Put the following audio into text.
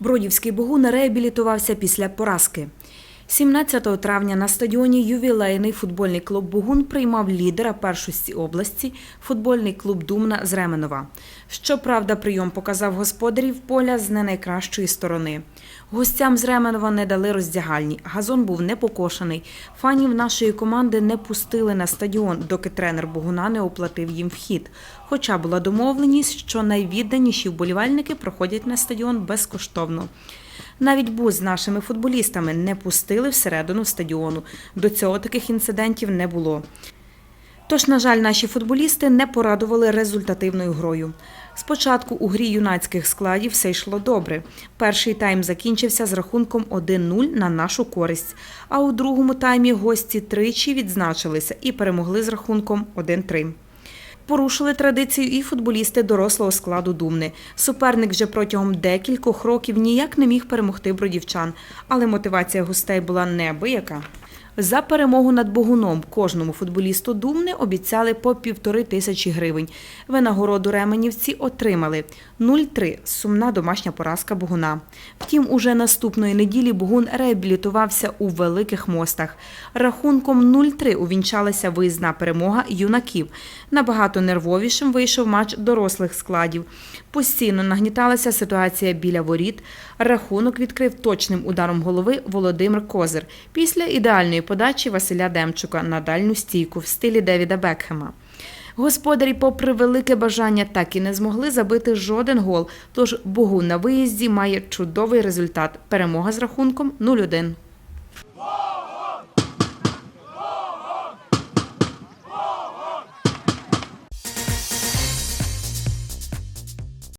Бродівський Богун реабілітувався після поразки. 17 травня на стадіоні ювілейний футбольний клуб Бугун приймав лідера першості області футбольний клуб Думна з Ременова. Щоправда, прийом показав господарів поля з не найкращої сторони. Гостям з Ременова не дали роздягальні. Газон був не покошений. Фанів нашої команди не пустили на стадіон, доки тренер Богуна не оплатив їм вхід. Хоча була домовленість, що найвідданіші вболівальники проходять на стадіон безкоштовно. Навіть бус з нашими футболістами не пустили всередину стадіону. До цього таких інцидентів не було. Тож, на жаль, наші футболісти не порадували результативною грою. Спочатку у грі юнацьких складів все йшло добре. Перший тайм закінчився з рахунком 1-0 на нашу користь. А у другому таймі гості тричі відзначилися і перемогли з рахунком 1-3. Порушили традицію і футболісти дорослого складу Думни. Суперник вже протягом декількох років ніяк не міг перемогти бродівчан, але мотивація гостей була неабияка. За перемогу над Богуном кожному футболісту Думни обіцяли по півтори тисячі гривень. Винагороду ременівці отримали 0-3 – сумна домашня поразка Богуна. Втім, уже наступної неділі Богун реабілітувався у великих мостах. Рахунком 0-3 увінчалася виїзна перемога юнаків. Набагато нервовішим вийшов матч дорослих складів. Постійно нагніталася ситуація біля воріт. Рахунок відкрив точним ударом голови Володимир Козир після ідеальної подачі Василя Демчука на дальню стійку в стилі Девіда Бекхема. Господарі, попри велике бажання, так і не змогли забити жоден гол. Тож Богу на виїзді має чудовий результат. Перемога з рахунком 0-1.